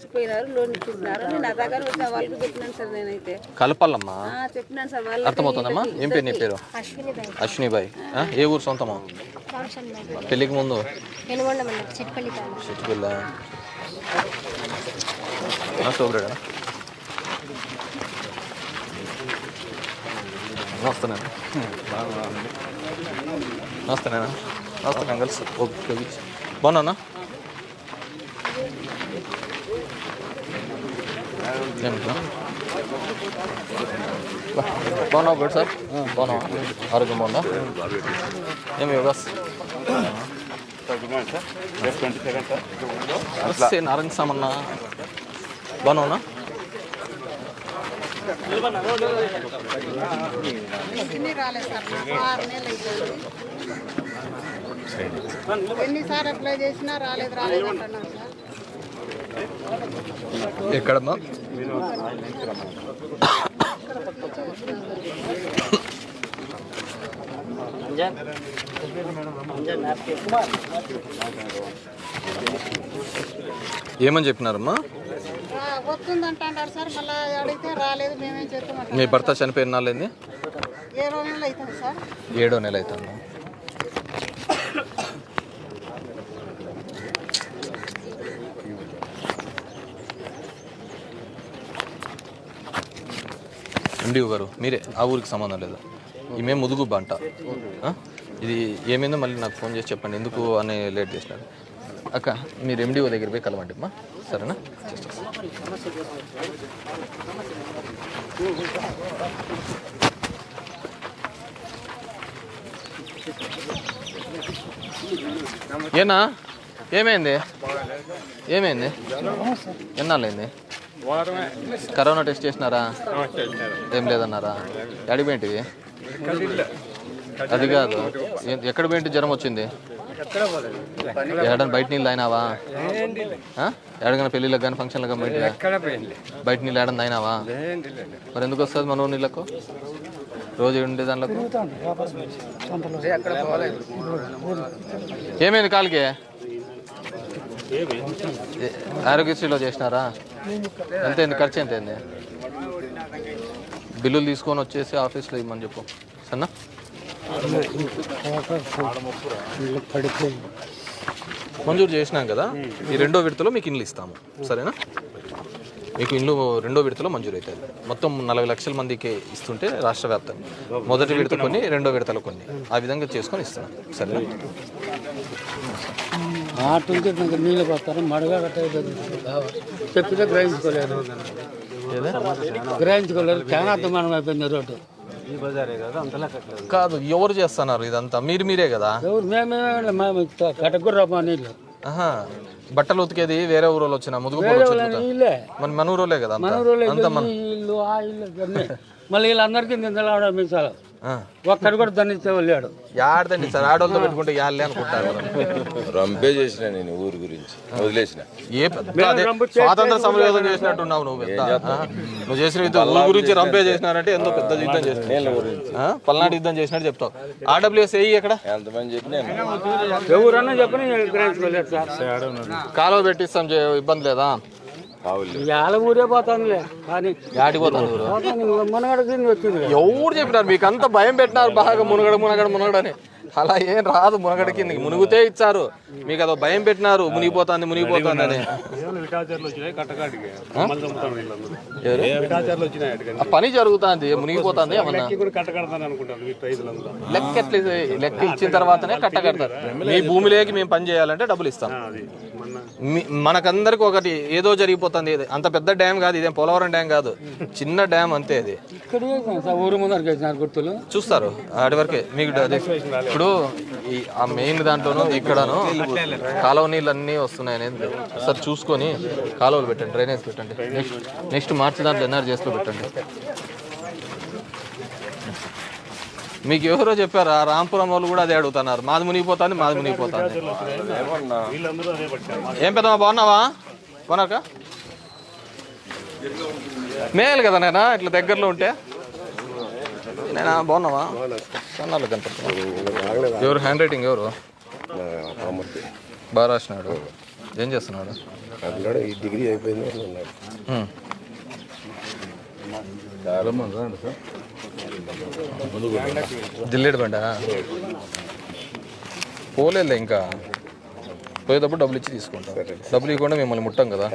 ఇచ్చిపోయినారు loan ఇచ్చిస్తున్నారు నేను నా దగ్గర వచ్చిన వాళ్ళకి చెప్పినాను సార్ నేనైతే. కలపాలమ్మా ఆ, చెప్పినాను సార్ వాళ్ళు అర్థమవుతుందమ్మా? ఏం పేరు నీ పేరు? అశ్వినిబాయ్. ఆ, ఏ ఊరు సొంతమా? పెళ్ళికి ముందు? చిట్టుపిల్ల సోబ్రేడా వస్తున్నాను వస్తున్నానా వస్తున్నాను కలిసి ఓకే బాగున్నా బాగున్నావు గుడ్ సార్? బాగున్నావా? ఆరోగ్యం బాగుందా? ఏమి యోగాస్ నారాయణ బాగున్నావునా? ఆరు నెలలు అవుతుంది ఎన్నిసార్లు అప్లై చేసినా రాలేదు రాలేదు అంటున్నారు సార్. ఎక్కడమ్మా? ఏమని చెప్పినారమ్మా? రా- వస్తుందంట అంటారు సార్ మళ్ళీ అడిగితే రాలేదు మేమేం మీ భర్త చనిపోయిన అవుతుంది సార్. ఏడో నెల అవుతుంది? ఎండి గారు మీరే ఆ ఊరికి సంబంధం లేదా? ఈమె ముదుగు బంట. ఇది ఏమైందో మళ్ళీ నాకు ఫోన్ చేసి చెప్పండి ఎందుకు అని లేట్ చేసినారు. అక్క మీరు ఎండిఓ దగ్గర పోయి కలవండి అమ్మా. సరేనా? ఏనా? ఏమైంది? ఏమైంది? ఎన్నాళ్ళైంది? కరోనా టెస్ట్ చేసినారా? ఏం లేదన్నారా? ఎక్కడికి పోయింటివి అది కాదు. ఎక్కడ పోయింటి జ్వరం వచ్చింది? ఏడని బయట నీళ్ళు తాగినావా? ఆ? ఎడగన పెళ్ళిళ్ళకి కానీ ఫంక్షన్లకు కానీ పోయింటివా బయట నీళ్ళు ఏడని తాగినావా? మరి ఎందుకు వస్తుంది మన ఊరు నీళ్ళకు? రోజు ఉండే దాంట్లకు? ఏమైంది కాలికి? ఆరోగ్యశ్రీలో చేసినారా? ఎంత అయింది ఖర్చు ఎంత అయింది? బిల్లులు తీసుకొని వచ్చేసి ఆఫీస్లో ఇవ్వమని చెప్పు. సన్నా మంజూరు చేసినాం కదా? ఈ రెండో విడతలో మీకు ఇండ్లు ఇస్తాము. సరేనా? మీకు ఇండ్లు రెండో విడతలో మంజూరు అవుతుంది. మొత్తం నలభై లక్షల మందికి ఇస్తుంటే రాష్ట్ర వ్యాప్తంగా. మొదటి విడత కొన్ని రెండో విడతలో కొన్ని. ఆ విధంగా చేసుకొని ఇస్తున్నాం. సరేనా? ఆటు నుంచి నాకు నీళ్ళు పోతారు మడగా కట్టేది చెప్పితే గ్రహించుకోలేదు గ్రహించుకోలేదు చాలా అర్థమానం అయిపోయింది రోడ్డు. కాదు ఎవరు చేస్తున్నారు ఇదంతా? మీరు మీరే కదా? ఎవరు మేమే మేము కట్టకూడదు మా నీళ్ళు. ఆహా బట్టలు ఉతికేది వేరే ఊరోళ్ళు వచ్చిన ముదుగు మన మన ఊరోళ్ళే కదా అంతా. మన మళ్ళీ వీళ్ళందరికీ నిందలాడ మించాలి. ఆ. ఒక్కడు కూడా దండిస్తే వెళ్ళాడు యాడదండి సార్ ఆడోళ్ళతో పెట్టుకుంటే యాళ్ళే అనుకుంటారు రంపే చేసిన నేను ఊరి గురించి. వదిలేసిన. ఏ స్వాతంత్ర సమరయోధం చేసినట్టున్నావు నువ్వు పెద్ద? నువ్వు చేసిన యుద్ధం ఊరు గురించి రంపే చేసినారంటే ఎంతో పెద్ద యుద్ధం చేసినావు. ఆ? పల్నాడు యుద్ధం చేసినట్టు చెప్తావు. ఆర్డబ్ల్యూఎస్ ఏ ఎక్కడ ఎంతమంది చెప్పినా ఎవరన్నా చెప్పని కాలువ పెట్టిస్తాం ఇబ్బంది లేదా? ఊరే పోతానులే కానీ వచ్చింది. ఎవరు చెప్పినారు? మీకు అంత భయం పెట్టినారు బాగా మునగడ మునగడ మునగడని అలా ఏం రాదు మునగడ కిందకి మునుగుతే ఇచ్చారు. మీకు అదో భయం పెట్టినారు. మునిగిపోతుంది మునిగిపోతుంది అని. పని జరుగుతుంది మునిగిపోతుంది ఏమన్నా? లెక్క ఇది? లెక్క ఇచ్చిన తర్వాతనే కట్ట కడతారు మీ భూమిలోకి మేము పని చేయాలంటే డబ్బులు ఇస్తాం. మనకందరికి ఒకటి ఏదో జరిగిపోతుంది. ఇది. అంత పెద్ద డ్యామ్ కాదు ఇదేం పోలవరం డ్యామ్ కాదు. చిన్న డ్యామ్ అంతే అది. ఇక్కడ సార్ ఊరు ముందరికి వేసినారు గుర్తులు. చూస్తారు ఆడి వరకే మీకు అదే ఇప్పుడు ఈ ఆ మెయిన్ దాంట్లోనూ ఇక్కడను కాలువ నీళ్ళు అన్నీ వస్తున్నాయి అనేది సార్ చూసుకొని కాలువలు పెట్టండి డ్రైనేజ్ పెట్టండి. నెక్స్ట్ నెక్స్ట్ మార్చి దాంట్లో ఎన్ఆర్జీఎస్లో పెట్టండి. మీకు ఎవరో చెప్పారా రాంపురం వాళ్ళు కూడా అదే అడుగుతున్నారు. మాది మునిగిపోతుంది మాది మునిగిపోతుంది. ఏం పెద్దమ్మా బాగున్నావా? బాగున్నాక మేలు కదా నేనా ఇట్లా దగ్గరలో ఉంటే? నేనా? బాగున్నావా? సన్నాలు కనపడుతున్నా ఎవరు హ్యాండ్ రైటింగ్ ఎవరు? బాగా రాసినాడు ఏం చేస్తున్నాడు? ఈ డిగ్రీ అయిపోయింది జిల్లేడు బండ? పోలేదులే ఇంకా. పోయేటప్పుడు డబ్బులు ఇచ్చి తీసుకుంటాం. డబ్బులు ఇవ్వకుండా మిమ్మల్ని ముట్టాం కదా.